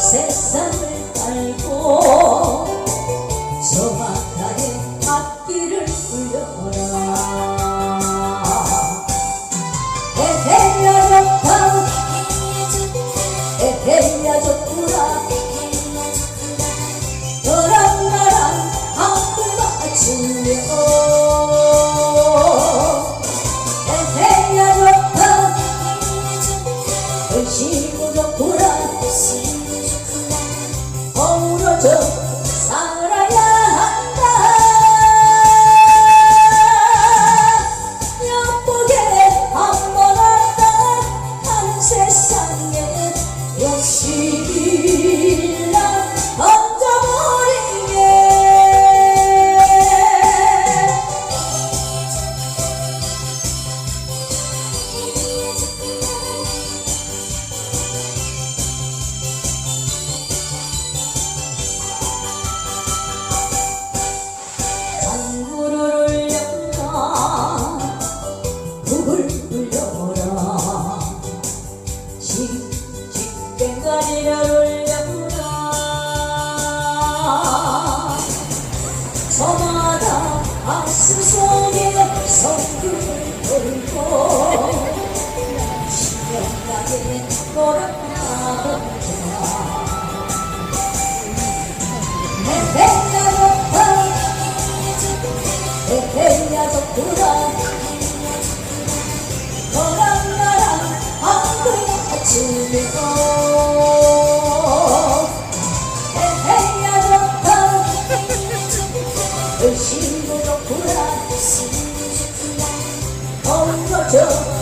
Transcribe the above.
세상을 알고 저 바다에 바퀴를 굴려라. 에헤야 좋다 에헤야 좋구나 너랑 나랑 한번 맞추면 집집뱅가리를 울려라 저마다. 가슴 속에 성금을 걸고 시원하게 돌아가자 내가 높아 에헤야 좋 좋구나. 어우러져